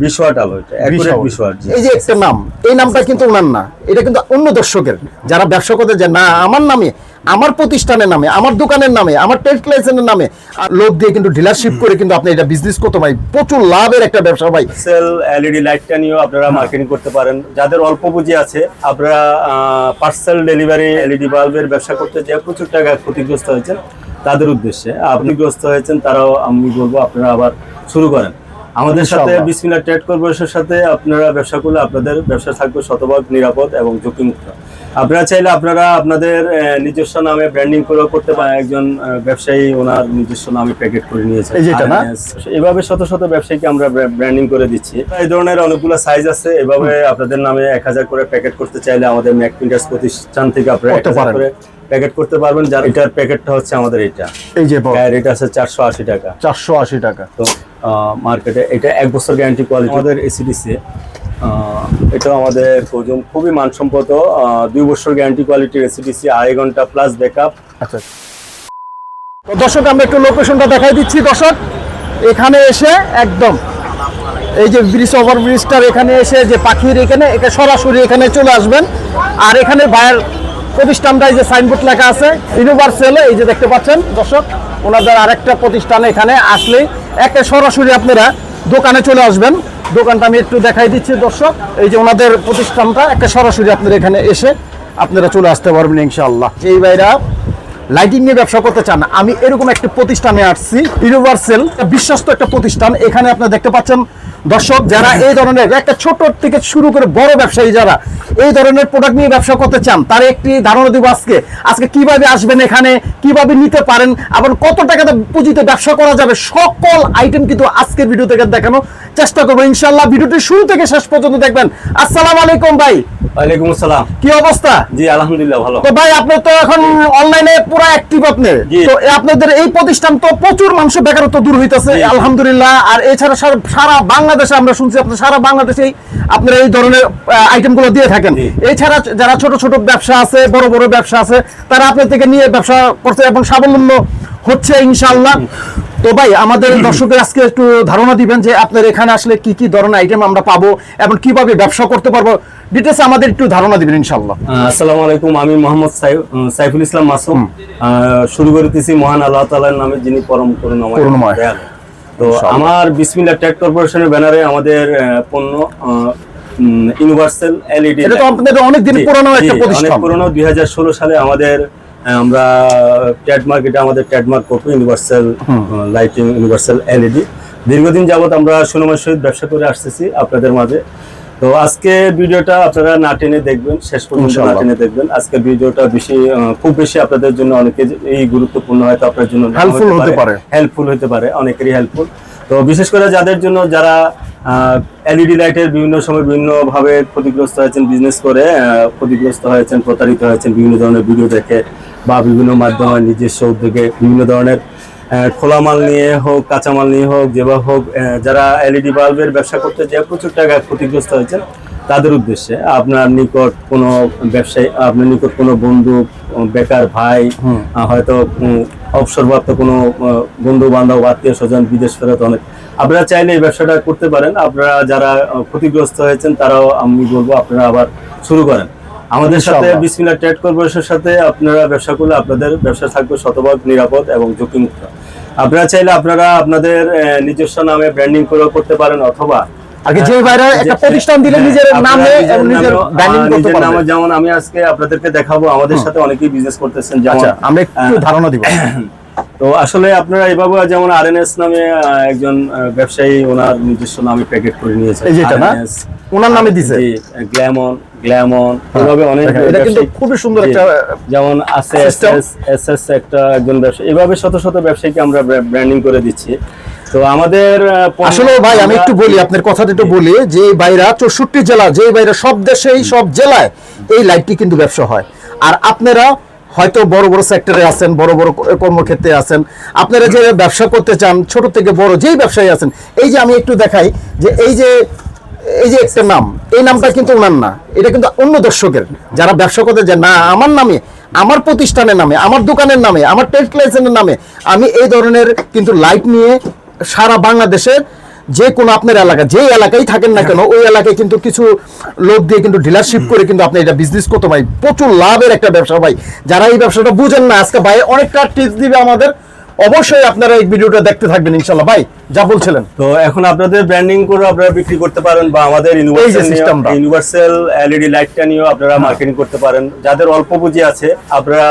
বিশ ওয়াট আলো এটা ওয়াট এই যে একটা নাম এই নামটা কিন্তু ওনার না এটা কিন্তু অন্য দর্শকের। যারা ব্যবসা করতে যায় না আমার নামে আমার প্রতিষ্ঠানের নামে আমার দোকানের নামে আমার ট্রেড লাইসেন্সের নামে আর লোক দিয়ে কিন্তু ডিলারশিপ করে কিন্তু আপনি এটা বিজনেস করতে ভাই প্রচুর লাভের একটা ব্যবসা ভাই। সেল এলইডি লাইটটা নিয়েও আপনারা মার্কেটিং করতে পারেন। যাদের অল্প পুঁজি আছে আপনারা পার্সেল ডেলিভারি এলইডি বাল্বের ব্যবসা করতে যে প্রচুর টাকা ক্ষতিগ্রস্ত হয়েছেন। তাদের উদ্দেশ্যে আপনি গ্রস্ত হয়েছেন তারাও আমি বলব আপনারা আবার শুরু করেন। আমাদের সাথে। বিসমিল্লা ট্রেড কর্পোরেশনের সাথে আপনারা ব্যবসা করলে আপনাদের ব্যবসা থাকবে শতভাগ নিরাপদ এবং ঝুঁকিমুক্ত আপনারা চাইলে আপনারা আপনাদের নিজস্ব নামে ব্র্যান্ডিং করেও করতে পারেন। একজন ব্যবসায়ী ওনার নিজস্ব নামে প্যাকেট করে নিয়েছে যেটা না? এভাবে শত শত ব্যবসায়ীকে আমরা ব্র্যান্ডিং করে দিচ্ছি। এই ধরনের অনেকগুলো সাইজ আছে। এভাবে আপনাদের নামে এক হাজার করে প্যাকেট করতে চাইলে আমাদের ম্যাক প্রিন্টার্স প্রতিষ্ঠান থেকে আপনারা এক হাজার করে প্যাকেট করতে পারবেন। যার এটার প্যাকেটটা হচ্ছে আমাদের এটা। এই যে এটা আছে চারশো আশি টাকা। চারশো আশি টাকা। তো মার্কেটে এটা এক বছর গ্যারান্টি কোয়ালিটি আমাদের এসিডিসি এটা আমাদের ওজন খুবই মানসম্মত দুই বছর গ্যারান্টি কোয়ালিটির এসিডিসি আড়াই ঘণ্টা প্লাস ব্যাকআপ আচ্ছা তো দর্শক, আমরা একটু লোকেশনটা দেখাই দিচ্ছি। দর্শক, এখানে এসে একদম এই যে ব্রিজ ওভার ব্রিজটার এখানে এসে যে পাখির এখানে, একে সরাসরি এখানে চলে আসবেন। আর এখানে ভাইয়ের প্রতিষ্ঠানটা এই যে সাইনবোর্ড লেখা আছে ইউনিভার্সাল এই যে দেখতে পাচ্ছেন, দর্শক, ওনাদের আরেকটা প্রতিষ্ঠান এখানে আসলে একে সরাসরি আপনারা দোকানে চলে আসবেন। দোকানটা আমি একটু দেখাই দিচ্ছি দর্শক। এই যে ওনাদের প্রতিষ্ঠানটা, একটা সরাসরি আপনারা এখানে এসে আপনারা চলে আসতে পারবেন ইনশাআল্লাহ। এই বাইরা লাইটিং নিয়ে ব্যবসা করতে চান, আমি এরকম একটা প্রতিষ্ঠানে আসছি ইউনিভার্সেল বিশ্বস্ত একটা প্রতিষ্ঠান। এখানে আপনারা দেখতে পাচ্ছেন দর্শক, যারা এই ধরনের একটা ছোট থেকে শুরু করে বড় ব্যবসায়ী, যারা এই ধরনের প্রোডাক্ট নিয়ে ব্যবসা করতে চান, তার একটি ধারণা দিব আজকে। আজকে কীভাবে আসবেন এখানে, কীভাবে নিতে পারেন আবার কত টাকাতে পুঁজিতে ব্যবসা করা যাবে, সকল আইটেম কিন্তু আজকের ভিডিও থেকে দেখানো চেষ্টা করব। ইনশাল্লাহ ভিডিওটি শুরু থেকে শেষ পর্যন্ত দেখবেন। আসসালামু আলাইকুম ভাই। ওয়ালাইকুম আসসালাম। কি অবস্থা? জি আলহামদুলিল্লাহ ভালো। তো ভাই আপনি তো এখন অনলাইনে পুরো অ্যাক্টিভ আপনি। তো আপনাদের এই প্রতিষ্ঠান তো প্রচুর মানুষের বেকারত্ব দূর হইতেছে। আলহামদুলিল্লাহ। আর এছাড়া সারা- বাংলাদেশে আমরা শুনছি আপনি সারা বাংলাদেশেই আপনারা এই ধরনের আইটেমগুলো দিয়ে থাকেন। এছাড়া যারা ছোট ছোট ব্যবসা আছে বড় বড় ব্যবসা আছে তারা আপনার থেকে নিয়ে ব্যবসা করছে এবং স্বাবলম্ব হচ্ছে ইনশাআল্লাহ। তো ভাই আমাদের দর্শকের আজকে একটু ধারণা দিবেন যে আপনার এখানে আসলে কি কি ধরনের আইটেম আমরা পাবো এবং কীভাবে ব্যবসা করতে পারব। ডিটেলস আমাদের একটু ধারণা দিবেন ইনশাআল্লাহ। আসসালামু আলাইকুম আমি মোহাম্মদ সাইফুল ইসলাম মাসুম। শুরু করতেছি মহান আল্লাহ তাআলার নামে যিনি পরম করুণাময়। তো আমার বিসমিল্লাহ ট্যাগ কর্পোরেশনের ব্যানারে আমাদের পণ্য ইউনিভার্সাল এলইডি এটা তো আপনাদের অনেক দিন পুরনো একটা প্রতিষ্ঠান। অনেক পুরনো। দুই সালে আমাদের আমরা ট্রেডমার্ক এটা আমাদের ট্রেডমার্ক করব ইউনিভার্সাল লাইটিং ইউনিভার্সাল এলইডি দীর্ঘদিন যাবত আমরা সুনমের সহিত ব্যবসা করে আসতেছি আপনাদের মাঝে। তো আজকে ভিডিওটা আপনারা না টেনে দেখবেন শেষ পর্যন্ত না টেনে দেখবেন। আজকে ভিডিওটা বেশি খুব বেশি আপনাদের জন্য অনেকে এই গুরুত্বপূর্ণ হয়তো আপনার জন্য Helpful হতে পারে। হেল্পফুল হতে পারে অনেকেরই হেল্পফুল তো বিশেষ করে যাদের জন্য যারা এলইডি লাইটের বিভিন্ন সময় বিভিন্ন ভাবে ক্ষতিগ্রস্ত হয়েছেন বিজনেস করে ক্ষতিগ্রস্ত হয়েছেন প্রতারিত হয়েছেন বিভিন্ন ধরনের ভিডিও দেখে বা বিভিন্ন মাধ্যমে নিজস্ব উদ্যোগে বিভিন্ন ধরনের খোলা মাল নিয়ে হোক কাঁচামাল নিয়ে হোক যেভাবে হোক যারা এলইডি বাল্বের ব্যবসা করতে যে প্রচুর টাকা ক্ষতিগ্রস্ত হয়েছেন তাদের উদ্দেশ্যে আপনার নিকট কোনো ব্যবসায়ী আপনার নিকট কোনো বন্ধু বেকার ভাই হয়তো অবসরপ্রাপ্ত কোনো বন্ধু বান্ধব আত্মীয় স্বজন বিদেশ ফেরত অনেক। আপনারা চাইলে এই ব্যবসাটা করতে পারেন। আপনারা যারা ক্ষতিগ্রস্ত হয়েছেন তারাও আমি বলব আপনারা আবার শুরু করেন। আমাদের সাথে। বিসমিল্লাহ ট্রেড কর্পোরেশনের সাথে আপনারা ব্যবসা করলে আপনাদের ব্যবসা থাকবে শতভাগ নিরাপদ এবং ঝুঁকিমুক্ত। আপনারা চাইলে আপনারা আপনাদের নিজস্ব নামে ব্র্যান্ডিং করেও করতে পারেন অথবা আগে যে ভাইরা একটা প্রতিষ্ঠান দিলে হ্যাঁ, নিজের নামে এবং নিজের ব্র্যান্ডিং করতে নিজের যেমন আমি আজকে আপনাদেরকে দেখাবো আমাদের সাথে অনেকেই বিজনেস করতেছেন যেমন আচ্ছা আমরা একটু ধারণা দিব। তো আসলে আপনারা এভাবে যেমন আরএনএস নামে একজন ব্যবসায়ী ওনার নিজস্ব নামে প্যাকেট করে নিয়েছে এই যেটা না? ওনার নামে গ্ল্যামন গ্ল্যামন এভাবে অনেক এটা কিন্তু খুবই সুন্দর একটা যেমন আছে এসএস এসএস একটা একজন ব্যবসায়ী। এভাবে শত শত ব্যবসায়ীকে আমরা ব্র্যান্ডিং করে দিচ্ছি। তো আমাদের আসলে ভাই আমি একটু বলি আপনার কথাটা একটু বলি যে বাইরা চৌষট্টি জেলা যে বাইরা সব দেশেই সব জেলায় এই লাইটটি কিন্তু ব্যবসা হয়। আর আপনারা হয়তো বড় বড় সেক্টরে আছেন বড় বড় কর্মক্ষেত্রে আছেন। আপনারা যে ব্যবসা করতে চান ছোট থেকে বড় যেই ব্যবসায়ী আছেন এই যে আমি একটু দেখাই যে এই যে এই যে একটা নাম, এই নামটা কিন্তু ওনার না। এটা কিন্তু অন্য দর্শকের। যারা ব্যবসা করতে যায়, না, আমার নামে, আমার প্রতিষ্ঠানের নামে, আমার দোকানের নামে, আমার ট্রেড লাইসেন্সের নামে, আমি এই ধরনের কিন্তু লাইট নিয়ে সারা বাংলাদেশের যে কোনো আপনার এলাকা যে এলাকায় থাকেন না কেন, ওই এলাকায় কিন্তু কিছু লোক দিয়ে কিন্তু ডিলারশিপ করে কিন্তু আপনি এটা বিজনেস করতে ভাই প্রচুর লাভের একটা ব্যবসা, ভাই। যারা এই ব্যবসাটা বুঝেন না, আজকে ভাই অনেকটা টিপস দিবে আমাদের। অবশ্যই আপনারা এই ভিডিওটা দেখতে থাকবেন ইনশাল্লাহ ভাই যা বলছিলেন। তো এখন আপনাদের ব্র্যান্ডিং করে আপনারা বিক্রি করতে পারেন বা আমাদের ইউনিভার্সাল সিস্টেমটা ইউনিভার্সাল এলইডি লাইটটা নিয়েও আপনারা মার্কেটিং করতে পারেন। যাদের অল্প পুঁজি আছে আপনারা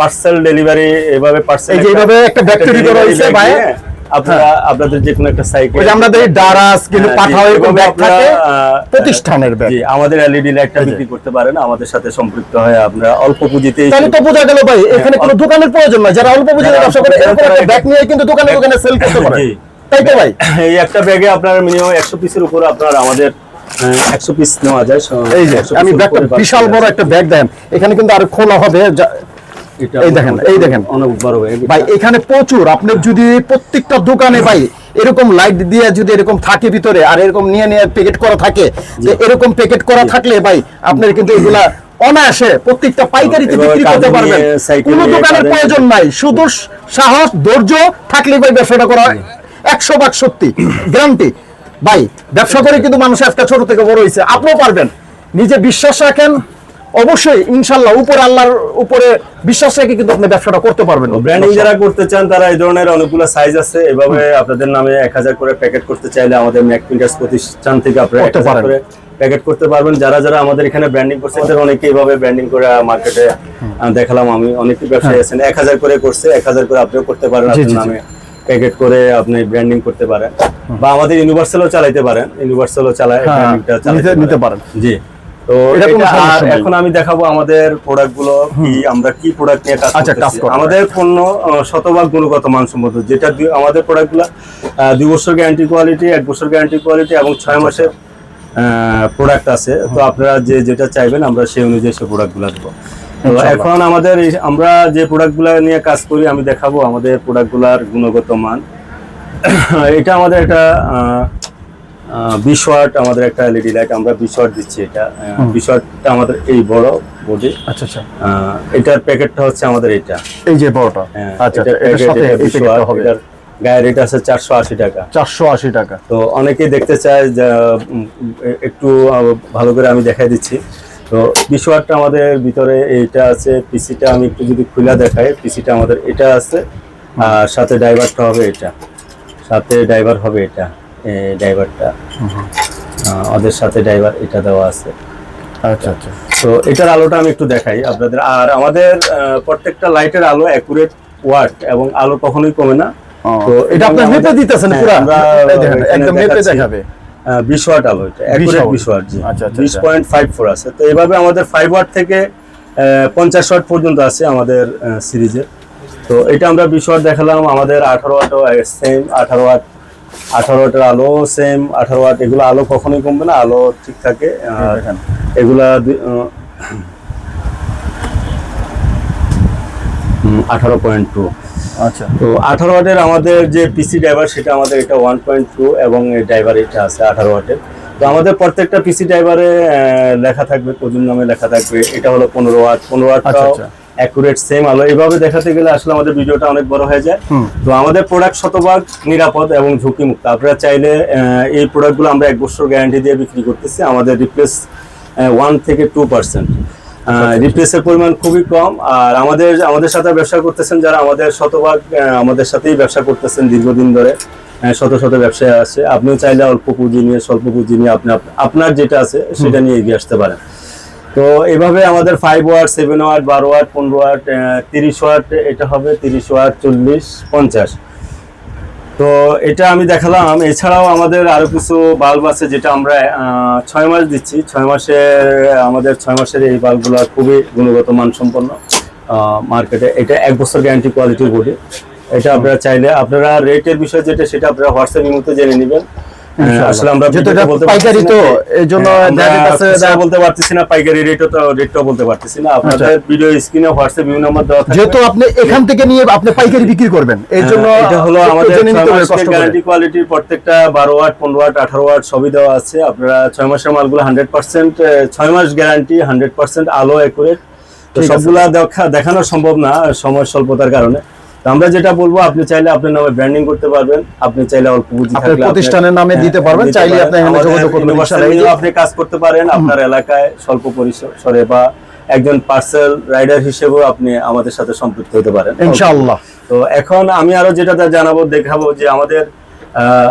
পার্সেল ডেলিভারি এভাবে পার্সেল এইভাবে একটা তৈরি করা হয়েছে, ভাই। আপনারা আপনাদের যে কোনো একটা সাইকেল ওই আমরা দেখি ডারাস কিন্তু হ্যাঁ, পাঠাও এরকম ব্যাগ থাকে প্রতিষ্ঠানের ব্যাগ। জি আমাদের এলইডি লাইটটা বিক্রি করতে পারেন আমাদের সাথে সম্পৃক্ত হয়ে আপনারা অল্প পুঁজিতেই তাহলে তো বোঝা গেল ভাই এখানে কোনো দোকানের প্রয়োজন নাই যারা অল্প পুঁজিতে ব্যবসা করে এরকম একটা ব্যাগ নিয়ে কিন্তু দোকানে দোকানে সেল করতে পারে। তাই তো ভাই? এই একটা ব্যাগে আপনার মিনিমাম একশো পিসের উপর আপনার আমাদের একশো পিস নেওয়া যায় এই যে আমি ব্যাগটা বিশাল বড় একটা ব্যাগ দেন এখানে কিন্তু আর খোলা হবে এই দেখেন, এই দেখেন। অনেক বড় ভাই এখানে প্রচুর। আপনি যদি প্রত্যেকটা দোকানে ভাই এরকম লাইট দিয়ে যদি এরকম থাকে ভিতরে আর এরকম নিয়ে নিয়ে প্যাকেট করা থাকে যে এরকম প্যাকেট করা থাকলে ভাই আপনার কিন্তু এগুলা অনায়াসে প্রত্যেকটা পাইকারিতে বিক্রি করতে পারবেন। কোনো দোকানের প্রয়োজন নাই। শুধু সাহস ধৈর্য থাকলে ভাই ব্যবসাটা করা একশো ভাগ সত্যি। গ্যারান্টি। ভাই ব্যবসা করে কিন্তু মানুষ আজকে ছোট থেকে বড় হয়েছে আপনিও পারবেন। নিজে বিশ্বাস রাখেন অবশ্যই ইনশাল্লাহ উপরে আল্লাহর উপরে বিশ্বাস রেখে কিন্তু আপনি ব্যবসাটা করতে পারবেন। ব্র্যান্ডিং যারা করতে চান তারা এই ধরনের অনেকগুলো সাইজ আছে। এভাবে আপনাদের নামে এক হাজার করে প্যাকেট করতে চাইলে আমাদের ম্যাক প্রিন্টার্স প্রতিষ্ঠান থেকে আপনারা করতে পারেন। প্যাকেট করতে পারবেন। যারা যারা আমাদের এখানে ব্র্যান্ডিং করছে তাদের অনেকে এইভাবে ব্র্যান্ডিং করে মার্কেটে দেখালাম আমি। অনেকে ব্যবসায়ী আছেন। এক হাজার করে করছে এক হাজার করে আপনিও করতে পারেন হ্যাঁ। আপনার। নামে প্যাকেট করে আপনি ব্র্যান্ডিং করতে পারেন। বা আমাদের ইউনিভার্সালও চালাইতে পারেন। ইউনিভার্সালও চালায় হ্যাঁ, নিতে পারেন। জি। তো এখন আমি দেখাবো আমাদের প্রোডাক্টগুলো কি আমরা কি প্রোডাক্ট নিয়ে কাজ আচ্ছা, করতেছি। আমাদের পণ্য শতভাগ গুণগত মানসম্মত। যেটা আমাদের প্রোডাক্টগুলো দুই বছর গ্যারান্টি কোয়ালিটি এক বছর গ্যারান্টি কোয়ালিটি এবং ছয় মাসের প্রোডাক্ট আছে। তো আপনারা যে যেটা চাইবেন আমরা সেই অনুযায়ী সেই প্রোডাক্টগুলো দেবো। তো এখন আমাদের আমরা যে প্রোডাক্টগুলো নিয়ে কাজ করি আমি দেখাবো আমাদের প্রোডাক্টগুলোর গুণগত মান। এটা আমাদের একটা বিশ ওয়াট আমাদের একটা এলইডি লাইট আমরা বিশ ওয়াট দিচ্ছি এটা। বিশ ওয়াটটা আমাদের এই বড় বডি আচ্ছা আচ্ছা। এটার প্যাকেটটা হচ্ছে আমাদের এটা। এই যে বড়টা। হ্যাঁ, আচ্ছা এটার আচ্ছা, এটার গায়ের রেট আছে চারশো আশি টাকা। চারশো আশি টাকা। তো অনেকেই দেখতে চায় যে একটু ভালো করে আমি দেখাই দিচ্ছি। তো বিশ ওয়াটটা আমাদের ভিতরে এইটা আছে পিসিটা আমি একটু যদি খুলে দেখাই পিসিটা আমাদের এটা আছে। আর সাথে ড্রাইভারটা হবে এটা। সাথে ড্রাইভার হবে এটা। ড্রাইভারটা। ওদের সাথে ড্রাইভার এটা দেওয়া আছে। আচ্ছা আচ্ছা। তো এটার আলোটা আমি একটু দেখাই আপনাদের। আর আমাদের প্রত্যেকটা লাইটের আলো অ্যাকুরেট ওয়াট এবং আলো কখনোই কমে না। তো এটা আপনি মেপে দিতেছেন হ্যাঁ, পুরা? একদম মেপে দেখাবে। আহ, 20 ওয়াট আলো এটা অ্যাকুরেট watt। 20 ওয়াট জি। আচ্ছা, আচ্ছা, আচ্ছা। পয়েন্ট ফাইভ ফোর আছে। তো এইভাবে আমাদের ফাইভ ওয়াট থেকে পঞ্চাশ ওয়াট পর্যন্ত আছে আমাদের সিরিজে। তো এটা আমরা বিশ ওয়াট দেখালাম আমাদের আঠারো ওয়াটও সেম আঠারো ওয়াট আঠারো ওয়াটের আলো সেম আঠারো ওয়াট এগুলো আলো কখনোই কমবে না আলো ঠিক থাকে এগুলা আঠারো পয়েন্ট টু আচ্ছা। তো আঠারো ওয়াটের আমাদের যে পিসি ড্রাইভার সেটা আমাদের এটা ওয়ান পয়েন্ট টু এবং ড্রাইভার এটা আছে আঠারো ওয়াটের তো আমাদের প্রত্যেকটা পিসি ড্রাইভারে লেখা থাকবে কজুন নামে লেখা থাকবে এটা হলো পনেরো ওয়াট পনেরো ওয়াটটাও আচ্ছা। অ্যাকুরেট সেম আলো। এইভাবে দেখাতে গেলে আসলে আমাদের ভিডিওটা অনেক বড় হয়ে যায়। তো আমাদের প্রোডাক্ট শতভাগ নিরাপদ এবং ঝুঁকি মুক্ত আপনারা চাইলে এই প্রোডাক্টগুলো আমরা এক বছর গ্যারান্টি দিয়ে বিক্রি করতেছি। আমাদের রিপ্লেস ওয়ান থেকে টু পার্সেন্ট রিপ্লেসের পরিমাণ খুবই কম। আর আমাদের আমাদের সাথে ব্যবসা করতেছেন যারা আমাদের শতভাগ আমাদের সাথেই ব্যবসা করতেছেন দীর্ঘদিন ধরে। শত শত ব্যবসায় আছে। আপনিও চাইলে অল্প পুঁজি নিয়ে স্বল্প পুঁজি নিয়ে আপনি আপনার যেটা আছে সেটা নিয়ে এগিয়ে আসতে পারেন। তো এভাবে আমাদের ফাইভ ওয়াট সেভেন ওয়াট বারো ওয়াট পনেরো ওয়াট তিরিশ ওয়াট এটা হবে তিরিশ ওয়াট চল্লিশ, পঞ্চাশ। তো এটা আমি দেখালাম। এছাড়াও আমাদের আরও কিছু বাল্ব আছে যেটা আমরা ছয় মাস দিচ্ছি। ছয় মাসের আমাদের ছয় মাসের এই বাল্বগুলো খুবই গুণগত মানসম্পন্ন মার্কেটে এটা এক বছর গ্যারান্টি কোয়ালিটির বডি এটা আপনারা চাইলে, আপনারা রেটের বিষয় যেটা, সেটা আপনারা হোয়াটসঅ্যাপ ইমুতে জেনে নেবেন। আসলে আমরা যেহেতু ভিডিওতে এটা বলতে পাইকারি তো, না যে- এই জন্য আমরা দেখা যাচ্ছে খুচরা যা- বলতে পারতেছি না পাইকারি রেটও তো রেটটাও বলতে পারতেছি না। আপনাদের। ভিডিও স্ক্রিনে হোয়াটসঅ্যাপ বিভিন্ন নাম্বার দেওয়া থাকবে। যেহেতু আপনি এখান থেকে নিয়ে আপনি পাইকারি বিক্রি করবেন এই জন্য এটা হলো আমাদের জেনে নিতে হবে কষ্ট করে। গ্যারান্টি কোয়ালিটির প্রত্যেকটা বারো ওয়াট ওয়াট সবই দেওয়া আছে। আপনারা ছয় মাসের মালগুলো হান্ড্রেড পার্সেন্ট ছয় মাস গ্যারান্টি হান্ড্রেড পার্সেন্ট আলো একুরেট তো সবগুলা দেখা দেখানো সম্ভব না সময় স্বল্পতার কারণে। তো আমরা যেটা বলব আপনি চাইলে আপনার নামে ব্র্যান্ডিং করতে পারবেন আপনি চাইলে অল্প পুঁজি আপনার প্রতিষ্ঠানের নামে হ্যাঁ, দিতে পারবেন, চাইলে আপনি এখানে যোগাযোগ করতে পারেন। আপনি কাজ করতে পারেন আপনার এলাকায় স্বল্প পরিসরে বা একজন পার্সেল রাইডার হিসেবেও আপনি আমাদের সাথে সম্পৃক্ত হতে পারেন। ইনশাআল্লাহ। তো এখন আমি আরও যেটা জানাব দেখাবো যে আমাদের আহ,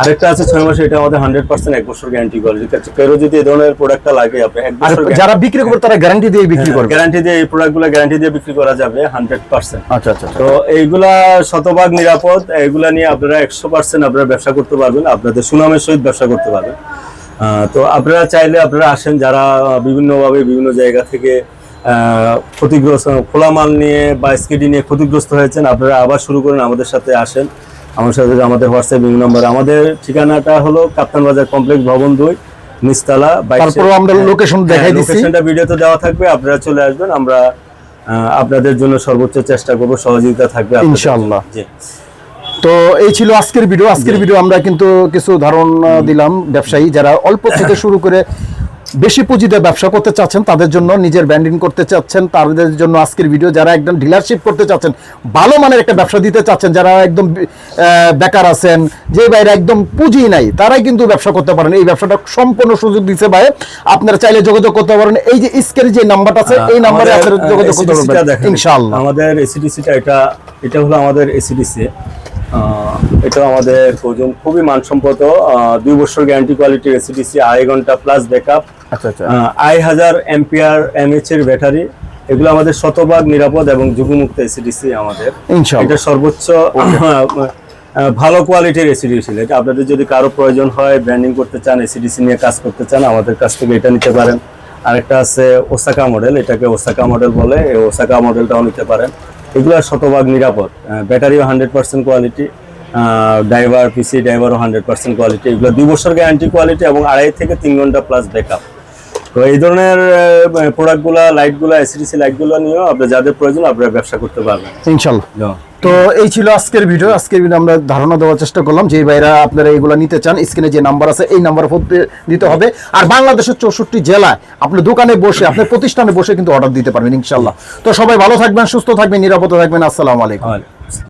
আরেকটা আছে ছয় মাসে এটা আমাদের হান্ড্রেড পার্সেন্ট এক বছর গ্যারান্টি করে। কেউ যদি এই ধরনের প্রোডাক্টটা লাগে আপনি এক বছর যারা বিক্রি করবে তারা গ্যারান্টি দিয়ে বিক্রি করবে। গ্যারান্টি দিয়ে এই প্রোডাক্টগুলো গ্যারান্টি দিয়ে বিক্রি করা যাবে হান্ড্রেড পার্সেন্ট আচ্ছা আচ্ছা আচ্ছা। তো এইগুলা শতভাগ নিরাপদ এইগুলা নিয়ে আপনারা একশো পার্সেন্ট আপনারা ব্যবসা করতে পারবেন আপনাদের সুনামের সহিত ব্যবসা করতে পারবেন। তো আপনারা চাইলে আপনারা আসেন যারা বিভিন্নভাবে বিভিন্ন জায়গা থেকে আহ, ক্ষতিগ্রস্ত খোলা মাল নিয়ে বা স্কেডি নিয়ে ক্ষতিগ্রস্ত হয়েছেন আপনারা আবার শুরু করেন আমাদের সাথে আসেন। আমার সাথে আমাদের হোয়াটসঅ্যাপ বিভিন্ন নম্বর আমাদের ঠিকানাটা হলো কাপ্তান বাজার কমপ্লেক্স ভবন দুই নিস্তালা তারপরেও আমরা লোকেশন হ্যাঁ, দেখাই দিচ্ছি লোকেশনটা ভিডিওতে দেওয়া থাকবে আপনারা চলে আসবেন আমরা আপনাদের জন্য সর্বোচ্চ চেষ্টা করব সহযোগিতা থাকবে ইনশাআল্লাহ। জি। তো এই ছিল আজকের ভিডিও। আজকের ভিডিও আমরা কিন্তু কিছু ধারণা দিলাম ব্যবসায়ী যারা অল্প থেকে শুরু করে বেশি পুঁজিতে ব্যবসা করতে চাচ্ছেন তাদের জন্য নিজের ব্র্যান্ডিং করতে চাচ্ছেন তাদের জন্য আজকের ভিডিও যারা একদম ডিলারশিপ করতে চাচ্ছেন ভালো মানের একটা ব্যবসা দিতে চাচ্ছেন যারা একদম বেকার আছেন যে বাইরে একদম পুঁজি নাই তারাই কিন্তু ব্যবসা করতে পারেন। এই ব্যবসাটা সম্পূর্ণ সুযোগ দিচ্ছে ভাই আপনারা চাইলে যোগাযোগ করতে পারেন। এই যে স্ক্রিনে যে নাম্বারটা আছে এই নাম্বারে আপনারা যোগাযোগ করতে পারবেন। ইনশাআল্লাহ। আমাদের এসিডিসিটা এটা এটা হলো আমাদের এসিডিসি এটা আমাদের ওজন খুবই মানসম্মত আহ, দুই বছর গ্যারান্টি কোয়ালিটির এসিডিসি আড়াই ঘণ্টা প্লাস ব্যাকআপ আচ্ছা আচ্ছা। আড়াই হাজার এমপিআর এমএচ এর ব্যাটারি এগুলো আমাদের শতভাগ নিরাপদ এবং ঝুঁকিমুক্ত এসিডিসি আমাদের। এটা সর্বোচ্চ ভালো কোয়ালিটির এসিডিসি এটা আপনাদের যদি কারও প্রয়োজন হয় ব্র্যান্ডিং করতে চান এসিডিসি নিয়ে কাজ করতে চান আমাদের কাছ থেকে এটা নিতে পারেন। আরেকটা আছে ওসাকা মডেল এটাকে ওসাকা মডেল বলে। এই ওসাকা মডেলটাও নিতে পারেন। এগুলো শতভাগ নিরাপদ। ব্যাটারিও hundred percent quality driver PC ড্রাইভারও hundred percent quality এগুলো দুই বছর গ্যারান্টি কোয়ালিটি এবং আড়াই থেকে তিন ঘণ্টা প্লাস ব্যাকআপ তো এই ধরনের প্রোডাক্টগুলো লাইটগুলো এসিডিসি লাইটগুলো নিয়েও আপনার যাদের প্রয়োজন আপনারা ব্যবসা করতে পারবেন। ইনশাআল্লাহ তো এই ছিল আজকের ভিডিও আজকের ভিডিও আমরা ধারণা দেওয়ার চেষ্টা করলাম যে ভাইরা আপনারা এগুলো নিতে চান স্ক্রিনে যে নাম্বার আছে এই নাম্বার দিতে হবে। আর বাংলাদেশের চৌষট্টি জেলায় আপনি দোকানে বসে আপনার প্রতিষ্ঠানে বসে কিন্তু অর্ডার দিতে পারবেন ইনশাল্লাহ। তো সবাই ভালো থাকবেন সুস্থ থাকবেন নিরাপদে থাকবেন। আসসালামু আলাইকুম।